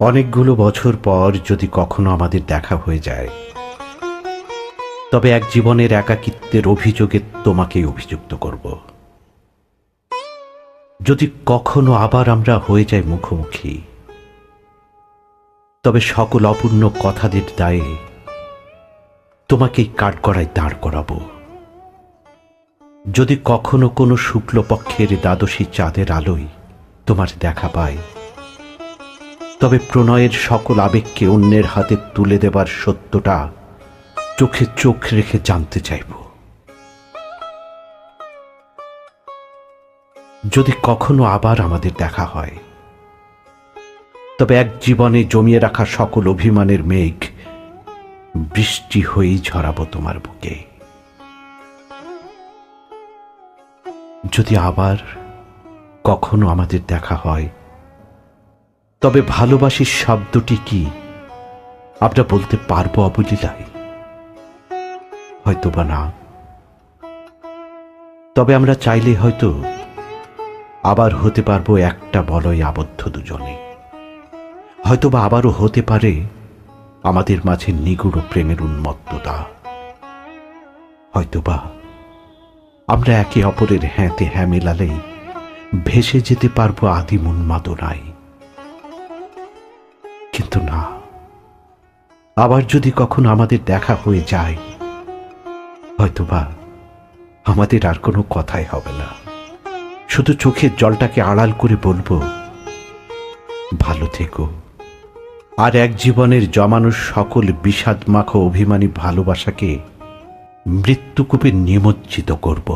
অনেকগুলো বছর পর যদি কখনো আমাদের দেখা হয়ে যায়, তবে এক জীবনের একাকিত্বের অভিযোগে তোমাকে অভিযুক্ত করব। যদি কখনো আবার আমরা হয়ে যাই মুখোমুখি, তবে সকল অপূর্ণ কথাদের দায়ে তোমাকেই কাঠগড়ায় দাঁড় করাবো। যদি কখনো কোনো শুক্লপক্ষের দ্বাদশী চাঁদের আলোয় তোমার দেখা পায় তবে প্রণয়ের সকল আবেগকে অন্যের হাতে তুলে দেবার সত্যটা চোখে চোখ রেখে জানতে চাইব। যদি কখনো আবার আমাদের দেখা হয়, তবে এক জীবনে জমিয়ে রাখা সকল অভিমানের মেঘ বৃষ্টি হয়েই ঝরাবো তোমার বুকে। যদি আবার কখনো আমাদের দেখা হয় তবে ভালোবাসির শব্দটি কি? আমরা বলতে পারব অবলীলায়। হয়তো বা না। তবে আমরা চাইলে হয়তো আবার হতে পারব একটা বলয় আবদ্ধ দুজনে। হয়তো বা আবারও হতে পারে আমাদের মাঝে নিগুড় প্রেমের উন্মত্ততা। হয়তোবা আমরা একে অপরের হ্যাঁতে হ্যাঁ মেলালেই ভেসে যেতে পারব আদিম উন্মাদনায়। কিন্তু না। আবার যদি কখনো আমাদের দেখা হয়ে যায়, হয়তোবা আমাদের আর কোনো কথাই হবে না। শুধু চোখের জলটাকে আড়াল করে বলব, ভালো থেকো। আর এক জীবনের জমানো সকল বিষাদ মাখো অভিমানী ভালোবাসাকে মৃত্যুকূপে নিমজ্জিত করব।